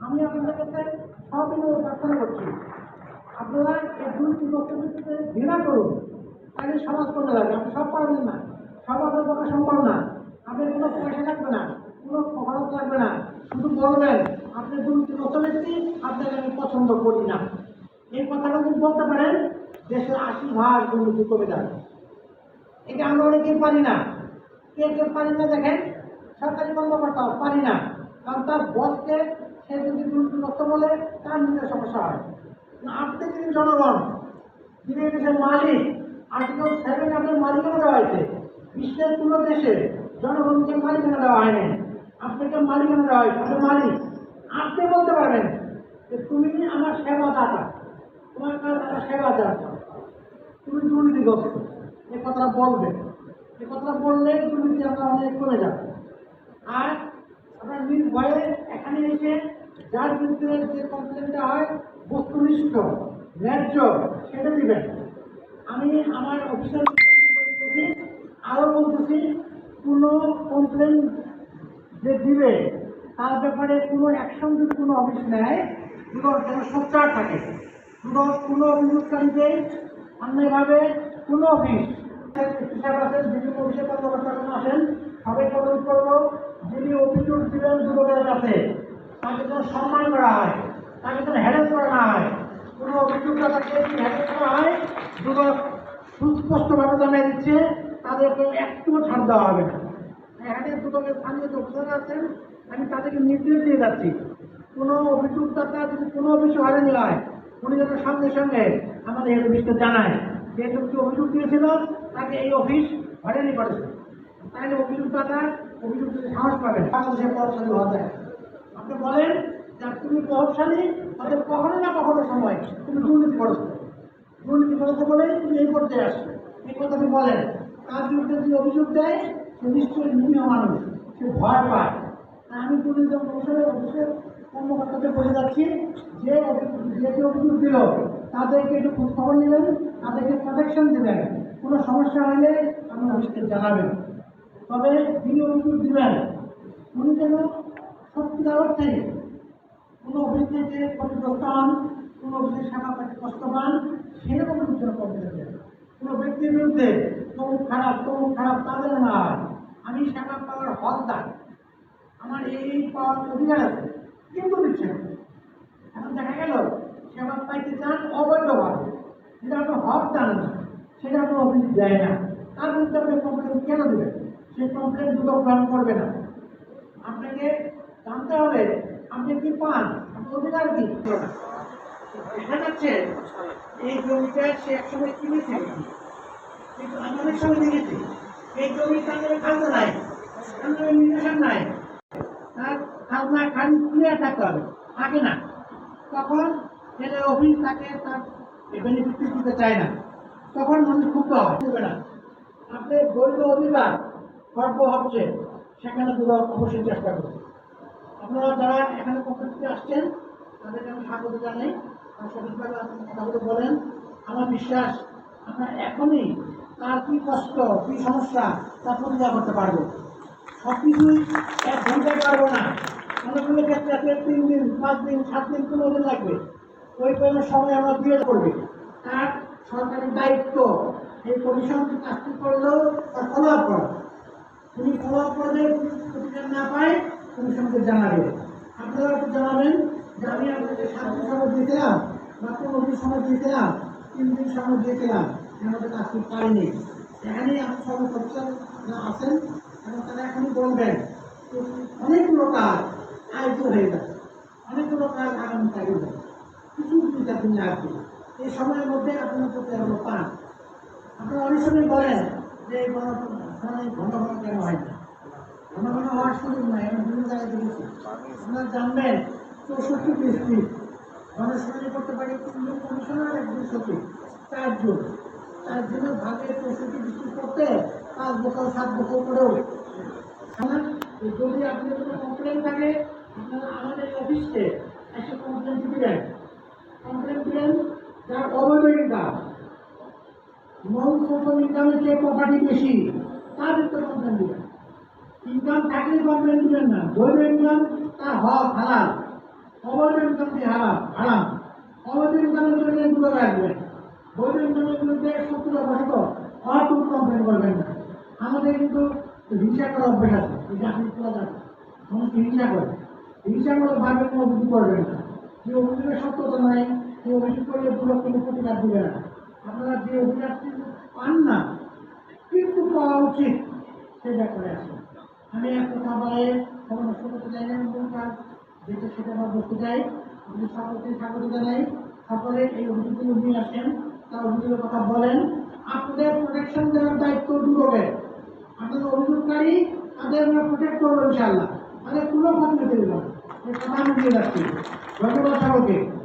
আমি আপনাদের কাছে সবিনয় প্রার্থনা করছি। আপনারা এই দুর্নীতি বক্তব্যকে ঘৃণা করুন। তাহলে সমাজ করে যাবে। আপনি সব পারবেন না। সব আপনার পক্ষে সম্ভব না। আপনার কোনো পয়সা লাগবে না। কোনো খরচ লাগবে না। শুধু বলবেন, আপনি দুর্নীতি ব্যক্তি, আপনাকে আমি পছন্দ করি না। এই কথাটা যদি বলতে পারেন, দেশের আশি ভাগ দুর্নীতি কমে যাবে এটা আমরা অনেকেই পারি না। কে কে পারি না দেখেন? সরকারি কর্মকর্তা পারি না। কারণ তার বসকে সে যদি দুর্নীতিগ্রস্ত বলে, তার নিজের সমস্যা হয়। আপনি যিনি জনগণ, যিনি দেশের মালিক আর্টিকেল সেভেন আপনার মালিকানা দেওয়া হয়েছে। বিশ্বের কোনো দেশে জনগণকে মালিকানা দেওয়া হয়নি। আপনাকে মালিকানা দেওয়া হয়েছে আপনি মালিক। আপনি বলতে পারবেন যে তুমি আমার সেবা সেবাদাতা। তোমার কাজ আমার সেবা দেওয়া তুমি দুর্নীতিগ্রস্ত এ কথাটা বলবে। এ কথাটা বললে দুর্নীতি আমরা অনেক কমে যাবে। আর আপনার নির্ভয়ে এখানে এসে যার বিরুদ্ধে যে কমপ্লেনটা হয়, বস্তুনিষ্ঠ, ন্যায্য, সেটা দিবেন। আমি আমার অফিসিয়াল বলতেছি আরও বলতেছি, কোনো কমপ্লেন যে দিবে, তার ব্যাপারে কোনো অ্যাকশন যদি কোনো অফিস নেয়, দুটো যেন সোচ্চার থাকে, দুটো কোনো অভিযোগকারীকে অন্যায়ভাবে কোনো অফিস হিসাব আছেন, যিনি অফিসে কর্মকর্তা আসেন সবাইকে অনুরোধ করব যিনি অভিযোগ দিবেন যুবকের কাছে। তাকে যেন সম্মান করা হয়, তাকে যেন হ্যারেস করা না হয়। কোনো অভিযোগদাতাকে যদি হ্যারেস করা হয়, যুবক সুস্পষ্টভাবে জানিয়ে দিচ্ছে, তাদেরকে একটুও ছাড় দেওয়া হবে না। এখানে দুটোকে স্থানীয় যে অফিসার আছেন, আমি তাদেরকে নির্দেশ দিয়ে যাচ্ছি। কোনো অভিযোগদাতা যদি কোনো অফিসে হয়রানি হয় উনি যেন সঙ্গে সঙ্গে আমাদের এই অফিসকে জানায়। যে ব্যক্তি অভিযোগ দিয়েছিল, তাকে এই অফিস হয়রানি করেছে। তাহলে অভিযোগদাতা অভিযোগ দিতে সাহস পাবেন। বাংলাদেশের প্রভাবশালী হওয়া যায়। আপনি বলেন যে তুমি প্রভাবশালী, তাহলে কখনো না কখনো সময় তুমি দুর্নীতি করেছ। দুর্নীতি করেছ বলে তুমি এই পর্যায়ে আসছো। এই কথা আপনি বলেন। তার বিরুদ্ধে যদি অভিযোগ দেয়, সে নিশ্চয়ই নিরীহ মানুষ। সে ভয় পায়। আমি দুর্নীতি কমিশনের অফিসের কর্মকর্তাদের বলে যাচ্ছি, যে যে অভিযোগ দিল, তাদেরকে একটু খোঁজ খবর নেবেন তাদেরকে প্রোটেকশন দেবেন কোনো সমস্যা হলে আপনি অফিসকে জানাবেন। তবে যিনি অভিযোগ দিবেন। উনি যেন সত্যিকার অর্থে কোনো অফিস থেকে ক্ষতিগ্রস্ত হন কোনো অফিসের শাখা থেকে কষ্ট পান, সেরকম বিচার করতে দেবেন কোনো ব্যক্তির বিরুদ্ধে তমুক খারাপ তমুক খারাপ তাদের না। আমি শাখা পাওয়ার হকদার। আমার এই পাওয়ার অধিকার আছে, কিন্তু দিচ্ছে এখন দেখা গেল, সেবা পাইতে চান অবৈধভাবে। যেটা আপনার হক চান না সেটা আপনার অফিস দেয় না। তার বিরুদ্ধে আপনি কমপ্লেন কেন দেবেন? সেই কমপ্লেন দুটো গ্রহণ করবে না। আপনাকে জানতে হবে, আপনি কি পান? আপনার অধিকার কি? দেখা যাচ্ছে, এই জমিটা সে একসময় কিনেছে। কিন্তু আমি অনেক সময় দেখেছি এই জমি তাদের খাজনা নাই তাদের নির্দেশন নাই। তার খাজনা খালি ক্লিয়ার থাকতে হবে, থাকে না। তখন সেটা অফিস তাকে তার বেনিফিট দিতে চায় না। তখন মানুষ ক্ষুব্ধ দেবে না। আপনি বৈধ অধিকার সর্ব হচ্ছে সেখানে দুটো অবশ্যই চেষ্টা করুন আপনারা যারা এখানে কমিটিতে আসছেন তাদেরকে আমি স্বাগত জানাই। সঠিকভাবে কথাগুলো বলেন। আমার বিশ্বাস, আমরা এখনই তার কী কষ্ট, কী সমস্যা তা প্রতিকার করতে পারব। সব কিছুই এক ঘন্টায় পারব না। অনেকগুলো ক্ষেত্রে আপনি তিন দিন, পাঁচ দিন, সাত দিন, পনেরো দিন লাগবে। ওই কোনো সময় আমরা দিয়ে করবে তার সরকারি দায়িত্ব, এই কমিশন কাজটি করলেও তার ফলো আপ করা তুমি ফলো আপ প্রতিকার না পায় কমিশনকে জানাবে। আপনারা একটু জানাবেন যে আমি আপনাকে সাত দিন সময় দিয়েছিলাম পনেরো দিন সময় দিয়েছিলাম, তিন দিন সময় দিয়েছিলাম আমাদের কাজটি পাইনি। এখানেই আপনি অফিসার আছেন, এবং তারা এখনই বলবেন, অনেকগুলো কাজ আয়োজিত হয়ে যাবে, অনেকগুলো কাজ আগামী কাজে যাবে কিছু কিছু চাকরি আসবে এই সময়ের মধ্যে আপনার প্রতি আমরা পান। আপনারা অনেক সময় বলেন যে এই মানে ঘন ঘন কেন হয় না। ঘন ঘন হওয়ার বিভিন্ন জায়গায় দেখেছি। আপনারা জানবেন, চৌষট্টি ডিস্ট্রিক্ট গণশুনানি করতে পারি তিনজন কমিশনার একজন সচিব চারজন চারজনের ভাগে চৌষট্টি ডিস্ট্রিক্ট করতে পাঁচ বছর, সাত বছর করেও যদি আপনার কোনো কমপ্লেন থাকে, আপনারা আমাদের অফিসে এসে কমপ্লেন দিবেন। কমপ্লেন দিবেন, যার অবৈধ ইনকাম নন সোশ্যাল ইনকামের যে প্রপার্টি বেশি তার ভিতরে কমপ্লেন দিবেন ইনকাম থাকলে কমপ্লেন দিবেন না? বৈধ ইনকাম তা হক, হালাল। অবৈধ ইনকামটি হারাম? হারাম। অবৈধ ইনকামের বিরুদ্ধে দূরে রাখবেন বৈধ ইনকামের বিরুদ্ধে শত্রুতা বসত অটুট কমপ্লেন করবেন না। আমাদের কিন্তু হিংসা করার অভ্যাস আছে। এই যে আপনি তোলা যান মানুষ হিংসা করে। হিংসা করে ভাবে কোনো অভিযোগ করবেন না। যে অভিযোগের সত্যতা নাই সেই অভিযোগ করলে পুরো কোনো প্রতিকার দিবে না। আপনারা যে অধিকারটি পান না কিন্তু পাওয়া উচিত। সে ব্যাপারে আসে আমি এক কথা বলে খবর নষ্ট করতে চাই না এবং তার যেটা সেটা আমরা বলতে চাই আমি সকলকে স্বাগত জানাই, সকলে এই অভিযোগগুলো নিয়ে আসেন, তার অভিযোগের কথা বলেন। আপনাদের প্রোটেকশন দেওয়ার দায়িত্ব দুর্গের। আপনাদের অভিযোগকারী, তাদের আমরা প্রোটেক্ট করব ইনশাআল্লাহ। তাদের কোনো ক্ষতি হতে দেবো না। এই কথা আমি দিয়ে যাচ্ছি। ধন্যবাদ সকলকে।